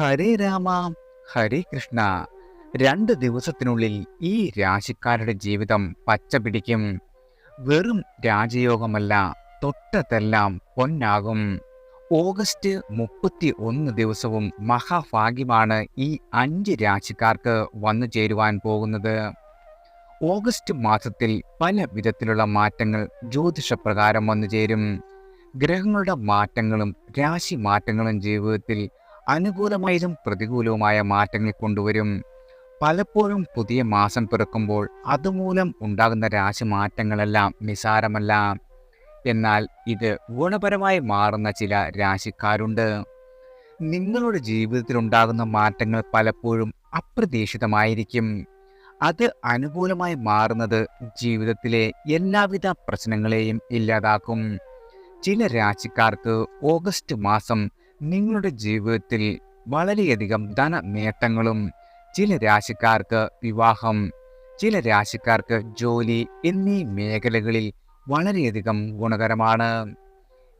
ഹരേ രാമ ഹരേ കൃഷ്ണ. രണ്ട് ദിവസത്തിനുള്ളിൽ ഈ രാശിക്കാരുടെ ജീവിതം പച്ച പിടിക്കും വെറും രാജയോഗമല്ല തൊട്ടതെല്ലാം പൊന്നാകും. ഓഗസ്റ്റ് മുപ്പത്തി ഒന്ന് ദിവസവും മഹാഭാഗ്യമാണ് ഈ അഞ്ച് രാശിക്കാർക്ക് വന്നു ചേരുവാൻ പോകുന്നത്. ഓഗസ്റ്റ് മാസത്തിൽ പല വിധത്തിലുള്ള മാറ്റങ്ങൾ ജ്യോതിഷപ്രകാരം വന്നു ചേരും. ഗ്രഹങ്ങളുടെ മാറ്റങ്ങളും രാശി മാറ്റങ്ങളും ജീവിതത്തിൽ അനുകൂലമായതും പ്രതികൂലവുമായ മാറ്റങ്ങൾ കൊണ്ടുവരും. പലപ്പോഴും പുതിയ മാസം പിറക്കുമ്പോൾ അതുമൂലം ഉണ്ടാകുന്ന രാശി മാറ്റങ്ങളെല്ലാം നിസാരമല്ല. എന്നാൽ ഇത് ഗുണപരമായി മാറുന്ന ചില രാശിക്കാരുണ്ട്. നിങ്ങളുടെ ജീവിതത്തിൽ ഉണ്ടാകുന്ന മാറ്റങ്ങൾ പലപ്പോഴും അപ്രതീക്ഷിതമായിരിക്കും. അത് അനുകൂലമായി മാറുന്നത് ജീവിതത്തിലെ എല്ലാവിധ പ്രശ്നങ്ങളെയും ഇല്ലാതാക്കും. ചില രാശിക്കാർക്ക് ഓഗസ്റ്റ് മാസം നിങ്ങളുടെ ജീവിതത്തിൽ വളരെയധികം ധന നേട്ടങ്ങളും ചില രാശിക്കാർക്ക് വിവാഹം ചില രാശിക്കാർക്ക് ജോലി എന്നീ മേഖലകളിൽ വളരെയധികം ഗുണകരമാണ്.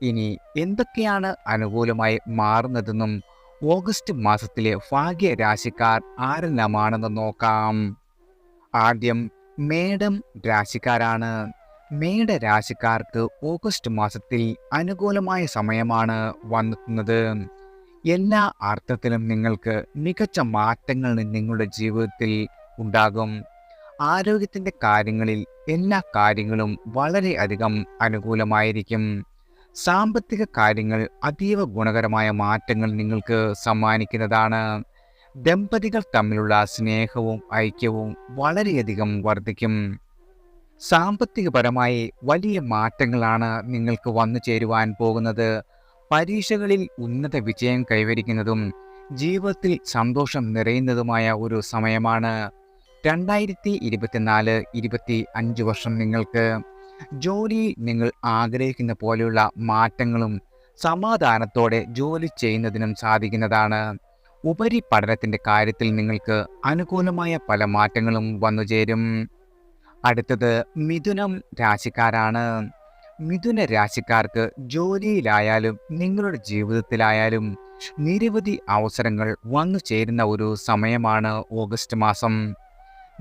ഇനി എന്തൊക്കെയാണ് അനുകൂലമായി മാറുന്നതെന്നും ഓഗസ്റ്റ് മാസത്തിലെ ഭാഗ്യ രാശിക്കാർ ആരെല്ലാമാണെന്ന് നോക്കാം. ആദ്യം മേഡം രാശിക്കാരാണ്. മേട രാശിക്കാർക്ക് ഓഗസ്റ്റ് മാസത്തിൽ അനുകൂലമായ സമയമാണ് വന്നെത്തുന്നത്. എല്ലാ അർത്ഥത്തിലും നിങ്ങൾക്ക് മികച്ച മാറ്റങ്ങൾ നിങ്ങളുടെ ജീവിതത്തിൽ ഉണ്ടാകും. ആരോഗ്യത്തിന്റെ കാര്യങ്ങളിൽ എല്ലാ കാര്യങ്ങളും വളരെയധികം അനുകൂലമായിരിക്കും. സാമ്പത്തിക കാര്യങ്ങൾ അതീവ ഗുണകരമായ മാറ്റങ്ങൾ നിങ്ങൾക്ക് സമ്മാനിക്കുന്നതാണ്. ദമ്പതികൾ തമ്മിലുള്ള സ്നേഹവും ഐക്യവും വളരെയധികം വർദ്ധിക്കും. സാമ്പത്തികപരമായി വലിയ മാറ്റങ്ങളാണ് നിങ്ങൾക്ക് വന്നു ചേരുവാൻ പോകുന്നത്. പരീക്ഷകളിൽ ഉന്നത വിജയം കൈവരിക്കുന്നതും ജീവിതത്തിൽ സന്തോഷം നിറയുന്നതുമായ ഒരു സമയമാണ്. രണ്ടായിരത്തി ഇരുപത്തിനാല് ഇരുപത്തി അഞ്ച് വർഷം നിങ്ങൾക്ക് ജോലി നിങ്ങൾ ആഗ്രഹിക്കുന്ന പോലെയുള്ള മാറ്റങ്ങളും സമാധാനത്തോടെ ജോലി ചെയ്യുന്നതിനും സാധിക്കുന്നതാണ്. ഉപരി പഠനത്തിന്റെ കാര്യത്തിൽ നിങ്ങൾക്ക് അനുകൂലമായ പല മാറ്റങ്ങളും വന്നുചേരും അടുത്തത് മിഥുനം രാശിക്കാരാണ്. മിഥുന രാശിക്കാർക്ക് ജോലിയിലായാലും നിങ്ങളുടെ ജീവിതത്തിലായാലും നിരവധി അവസരങ്ങൾ വന്നു ചേരുന്ന ഒരു സമയമാണ് ഓഗസ്റ്റ് മാസം.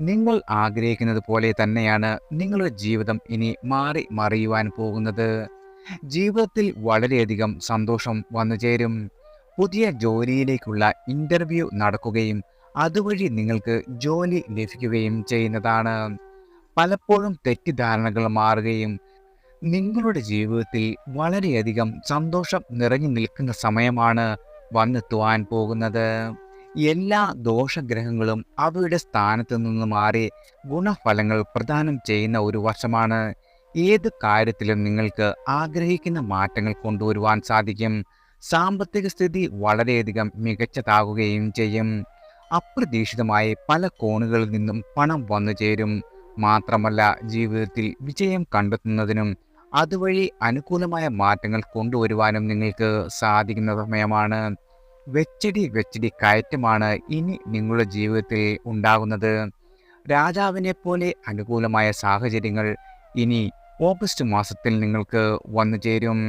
നിങ്ങൾ ആഗ്രഹിക്കുന്നത് പോലെ തന്നെയാണ് നിങ്ങളുടെ ജീവിതം ഇനി മാറി മറിയുവാൻ പോകുന്നത്. ജീവിതത്തിൽ വളരെയധികം സന്തോഷം വന്നു ചേരും. പുതിയ ജോലിയിലേക്കുള്ള ഇന്റർവ്യൂ നടക്കുകയും അതുവഴി നിങ്ങൾക്ക് ജോലി ലഭിക്കുകയും ചെയ്യുന്നതാണ്. പലപ്പോഴും തെറ്റിദ്ധാരണകൾ മാറുകയും നിങ്ങളുടെ ജീവിതത്തിൽ വളരെയധികം സന്തോഷം നിറഞ്ഞു നിൽക്കുന്ന സമയമാണ് വന്നെത്തുവാൻ പോകുന്നത്. എല്ലാ ദോഷഗ്രഹങ്ങളും അവയുടെ സ്ഥാനത്ത് നിന്ന് മാറി ഗുണഫലങ്ങൾ പ്രദാനം ചെയ്യുന്ന ഒരു വർഷമാണ് ഏത് കാര്യത്തിലും നിങ്ങൾക്ക് ആഗ്രഹിക്കുന്ന മാറ്റങ്ങൾ കൊണ്ടുവരുവാൻ സാധിക്കും. സാമ്പത്തിക സ്ഥിതി വളരെയധികം മികച്ചതാകുകയും ചെയ്യും. അപ്രതീക്ഷിതമായി പല കോണുകളിൽ നിന്നും പണം വന്നു ചേരും മാത്രമല്ല ജീവിതത്തിൽ വിജയം കണ്ടെത്തുന്നതിനും അതുവഴി അനുകൂലമായ മാറ്റങ്ങൾ കൊണ്ടുവരുവാനും നിങ്ങൾക്ക് സാധിക്കുന്ന സമയമാണ്. വെച്ചടി വെച്ചടി കയറ്റമാണ് ഇനി നിങ്ങളുടെ ജീവിതത്തിൽ ഉണ്ടാകുന്നത്. രാജാവിനെ പോലെ അനുകൂലമായ സാഹചര്യങ്ങൾ ഇനി ഓഗസ്റ്റ് മാസത്തിൽ നിങ്ങൾക്ക് വന്നു ചേരും.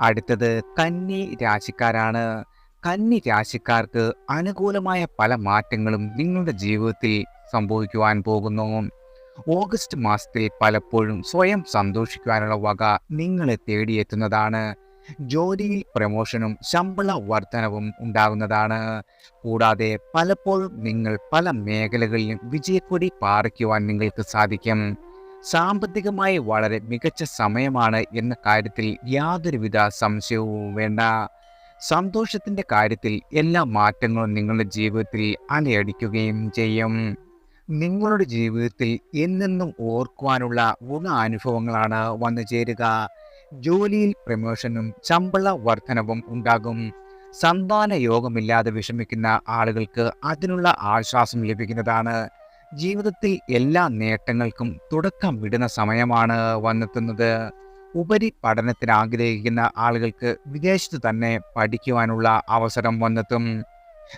അടുത്തത് കന്നി രാശിക്കാരാണ്. കന്നി രാശിക്കാർക്ക് അനുകൂലമായ പല മാറ്റങ്ങളും നിങ്ങളുടെ ജീവിതത്തിൽ സംഭവിക്കുവാൻ പോകുന്നു. ഓഗസ്റ്റ് മാസത്തിൽ പലപ്പോഴും സ്വയം സന്തോഷിക്കുവാനുള്ള വക നിങ്ങളെ തേടിയെത്തുന്നതാണ്. ജോലിയിൽ പ്രമോഷനും ശമ്പള വർധനവും ഉണ്ടാകുന്നതാണ്. കൂടാതെ പലപ്പോഴും നിങ്ങൾ പല മേഖലകളിലും വിജയക്കൊടി പാറിക്കുവാൻ നിങ്ങൾക്ക് സാധിക്കും. സാമ്പത്തികമായി വളരെ മികച്ച സമയമാണ് എന്ന കാര്യത്തിൽ യാതൊരുവിധ സംശയവും വേണ്ട. സന്തോഷത്തിന്റെ കാര്യത്തിൽ എല്ലാ മാറ്റങ്ങളും നിങ്ങളുടെ ജീവിതത്തിൽ അലയടിക്കുകയും ചെയ്യും. നിങ്ങളുടെ ജീവിതത്തിൽ എന്നെന്നും ഓർക്കുവാനുള്ള ഗുണാനുഭവങ്ങളാണ് വന്നു ചേരുക. ജോലിയിൽ പ്രമോഷനും ശമ്പള വർധനവും ഉണ്ടാകും. സന്താന യോഗമില്ലാതെ വിഷമിക്കുന്ന ആളുകൾക്ക് അതിനുള്ള ആശ്വാസം ലഭിക്കുന്നതാണ്. ജീവിതത്തിൽ എല്ലാ നേട്ടങ്ങൾക്കും തുടക്കം വിടുന്ന സമയമാണ് വന്നെത്തുന്നത്. ഉപരി പഠനത്തിന് ആഗ്രഹിക്കുന്ന ആളുകൾക്ക് വിദേശത്ത് തന്നെ പഠിക്കുവാനുള്ള അവസരം വന്നെത്തും.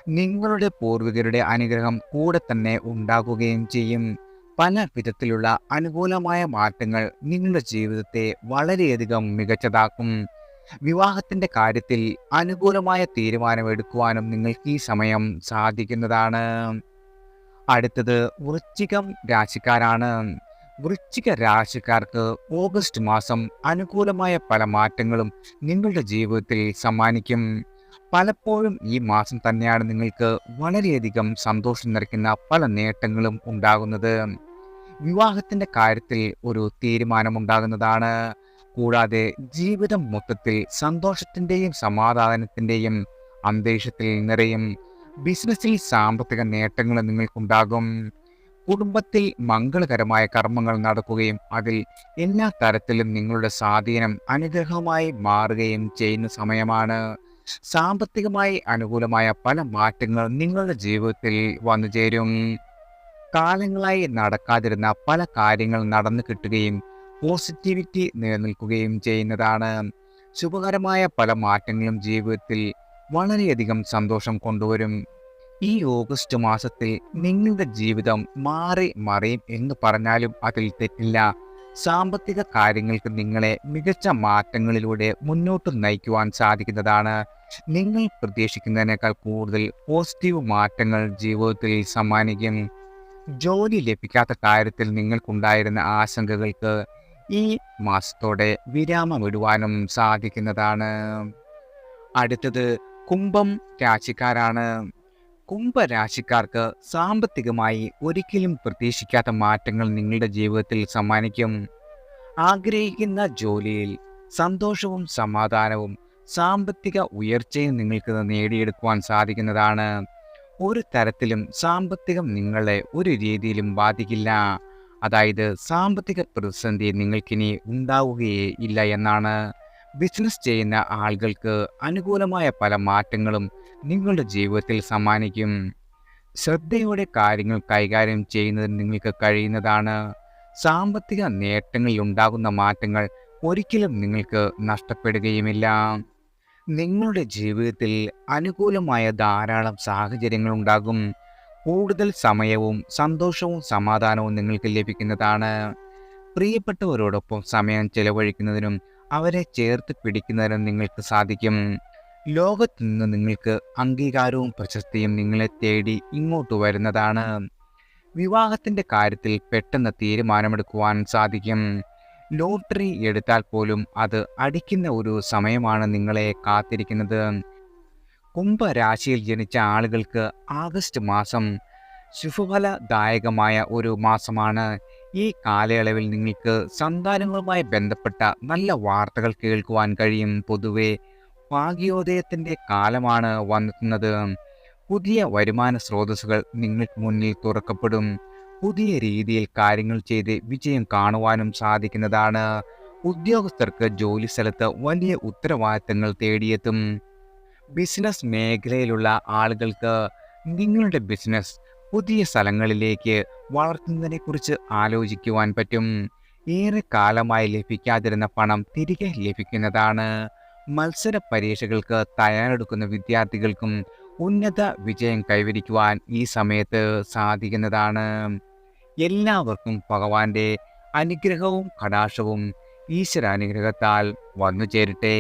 നിങ്ങളുടെ പൂർവികരുടെ അനുഗ്രഹം കൂടെ തന്നെ ഉണ്ടാകുകയും ചെയ്യും. പല വിധത്തിലുള്ള അനുകൂലമായ മാറ്റങ്ങൾ നിങ്ങളുടെ ജീവിതത്തെ വളരെയധികം മികച്ചതാക്കും. വിവാഹത്തിന്റെ കാര്യത്തിൽ അനുകൂലമായ തീരുമാനമെടുക്കുവാനും നിങ്ങൾക്ക് ഈ സമയം സാധിക്കുന്നതാണ്. അടുത്തത് വൃശ്ചികം രാശിക്കാരാണ്. വൃശ്ചിക രാശിക്കാർക്ക് ഓഗസ്റ്റ് മാസം അനുകൂലമായ പല മാറ്റങ്ങളും നിങ്ങളുടെ ജീവിതത്തിൽ സമ്മാനിക്കും. പലപ്പോഴും ഈ മാസം തന്നെയാണ് നിങ്ങൾക്ക് വളരെയധികം സന്തോഷം നിറയ്ക്കുന്ന പല നേട്ടങ്ങളും ഉണ്ടാകുന്നത്. വിവാഹത്തിന്റെ കാര്യത്തിൽ ഒരു തീരുമാനമുണ്ടാകുന്നതാണ് കൂടാതെ ജീവിതം മൊത്തത്തിൽ സന്തോഷത്തിന്റെയും സമാധാനത്തിന്റെയും അന്തരീക്ഷത്തിൽ നിറയും ബിസിനസ്സിൽ സാമ്പത്തിക നേട്ടങ്ങൾ നിങ്ങൾക്കുണ്ടാകും. കുടുംബത്തിൽ മംഗളകരമായ കർമ്മങ്ങൾ നടക്കുകയും അതിൽ എല്ലാ തരത്തിലും നിങ്ങളുടെ സ്വാധീനം അനുഗ്രഹമായി മാറുകയും ചെയ്യുന്ന സമയമാണ്. സാമ്പത്തികമായി അനുകൂലമായ പല മാറ്റങ്ങൾ നിങ്ങളുടെ ജീവിതത്തിൽ വന്നു ചേരും. കാലങ്ങളായി നടക്കാതിരുന്ന പല കാര്യങ്ങൾ നടന്നു കിട്ടുകയും പോസിറ്റിവിറ്റി നിലനിൽക്കുകയും ചെയ്യുന്നതാണ്. ശുഭകരമായ പല മാറ്റങ്ങളും ജീവിതത്തിൽ വളരെയധികം സന്തോഷം കൊണ്ടുവരും. ഈ ഓഗസ്റ്റ് മാസത്തിൽ നിങ്ങളുടെ ജീവിതം മാറി മറിയും എന്ന് പറഞ്ഞാലും അതിൽ തെറ്റില്ല. സാമ്പത്തിക കാര്യങ്ങൾക്ക് നിങ്ങളെ മികച്ച മാറ്റങ്ങളിലൂടെ മുന്നോട്ട് നയിക്കുവാൻ സാധിക്കുന്നതാണ്. നിങ്ങൾ പ്രതീക്ഷിക്കുന്നതിനേക്കാൾ കൂടുതൽ പോസിറ്റീവ് മാറ്റങ്ങൾ ജീവിതത്തിൽ സമ്മാനിക്കും. ജോലി ലഭിക്കാത്ത കാര്യത്തിൽ നിങ്ങൾക്കുണ്ടായിരുന്ന ആശങ്കകൾക്ക് ഈ മാസത്തോടെ വിരാമമിടുവാനും സാധിക്കുന്നതാണ്. അടുത്തത് കുംഭം രാശിക്കാരാണ്. കുംഭരാശിക്കാർക്ക് സാമ്പത്തികമായി ഒരിക്കലും പ്രതീക്ഷിക്കാത്ത മാറ്റങ്ങൾ നിങ്ങളുടെ ജീവിതത്തിൽ സമ്മാനിക്കും. ആഗ്രഹിക്കുന്ന ജോലിയിൽ സന്തോഷവും സമാധാനവും സാമ്പത്തിക ഉയർച്ചയും നിങ്ങൾക്ക് നേടിയെടുക്കുവാൻ സാധിക്കുന്നതാണ്. ഒരു തരത്തിലും സാമ്പത്തികം നിങ്ങളെ ഒരു രീതിയിലും ബാധിക്കില്ല. അതായത് സാമ്പത്തിക പ്രതിസന്ധി നിങ്ങൾക്കിനി ഉണ്ടാവുകയേ ഇല്ല എന്നാണ്. ബിസിനസ് ചെയ്യുന്ന ആളുകൾക്ക് അനുകൂലമായ പല മാറ്റങ്ങളും നിങ്ങളുടെ ജീവിതത്തിൽ സമ്മാനിക്കും. ശ്രദ്ധയോടെ കാര്യങ്ങൾ കൈകാര്യം ചെയ്യുന്നതിന് നിങ്ങൾക്ക് കഴിയുന്നതാണ്. സാമ്പത്തിക നേട്ടങ്ങളിൽ ഉണ്ടാകുന്ന മാറ്റങ്ങൾ ഒരിക്കലും നിങ്ങൾക്ക് നഷ്ടപ്പെടുകയുമില്ല. നിങ്ങളുടെ ജീവിതത്തിൽ അനുകൂലമായ ധാരാളം സാഹചര്യങ്ങൾ ഉണ്ടാകും. കൂടുതൽ സമയവും സന്തോഷവും സമാധാനവും നിങ്ങൾക്ക് ലഭിക്കുന്നതാണ്. പ്രിയപ്പെട്ടവരോടൊപ്പം സമയം ചെലവഴിക്കുന്നതിനും അവരെ ചേർത്ത് പിടിക്കുന്നതിനും നിങ്ങൾക്ക് സാധിക്കും. ലോകത്ത് നിന്ന് നിങ്ങൾക്ക് അംഗീകാരവും പ്രശസ്തിയും നിങ്ങളെ തേടി ഇങ്ങോട്ട് വരുന്നതാണ്. വിവാഹത്തിന്റെ കാര്യത്തിൽ പെട്ടെന്ന് തീരുമാനമെടുക്കുവാൻ സാധിക്കും. ലോട്ടറി എടുത്താൽ പോലും അത് അടിക്കുന്ന ഒരു സമയമാണ് നിങ്ങളെ കാത്തിരിക്കുന്നത്. കുംഭരാശിയിൽ ജനിച്ച ആളുകൾക്ക് ആഗസ്റ്റ് മാസം ശുഭഫലദായകമായ ഒരു മാസമാണ്. ഈ കാലയളവിൽ നിങ്ങൾക്ക് സന്താനങ്ങളുമായി ബന്ധപ്പെട്ട നല്ല വാർത്തകൾ കേൾക്കുവാൻ കഴിയും. പൊതുവെ ഭാഗ്യോദയത്തിന്റെ കാലമാണ് വന്നെത്തുന്നത് പുതിയ വരുമാന സ്രോതസ്സുകൾ നിങ്ങൾക്ക് മുന്നിൽ തുറക്കപ്പെടും. പുതിയ രീതിയിൽ കാര്യങ്ങൾ ചെയ്ത് വിജയം കാണുവാനും സാധിക്കുന്നതാണ്. ഉദ്യോഗസ്ഥർക്ക് ജോലി സ്ഥലത്ത് വലിയ ഉത്തരവാദിത്തങ്ങൾ തേടിയെത്തും. ബിസിനസ് മേഖലയിലുള്ള ആളുകൾക്ക് നിങ്ങളുടെ ബിസിനസ് പുതിയ സ്ഥലങ്ങളിലേക്ക് വളർത്തുന്നതിനെക്കുറിച്ച് ആലോചിക്കുവാൻ പറ്റും. ഏറെ കാലമായി ലഭിക്കാതിരുന്ന പണം തിരികെ ലഭിക്കുന്നതാണ്. മത്സര പരീക്ഷകൾക്ക് തയ്യാറെടുക്കുന്ന വിദ്യാർത്ഥികൾക്കും ഉന്നത വിജയം കൈവരിക്കുവാൻ ഈ സമയത്ത് സാധിക്കുന്നതാണ്. എല്ലാവർക്കും ഭഗവാന്റെ അനുഗ്രഹവും കടാക്ഷവും ഈശ്വരാനുഗ്രഹത്താൽ വന്നു ചേരട്ടെ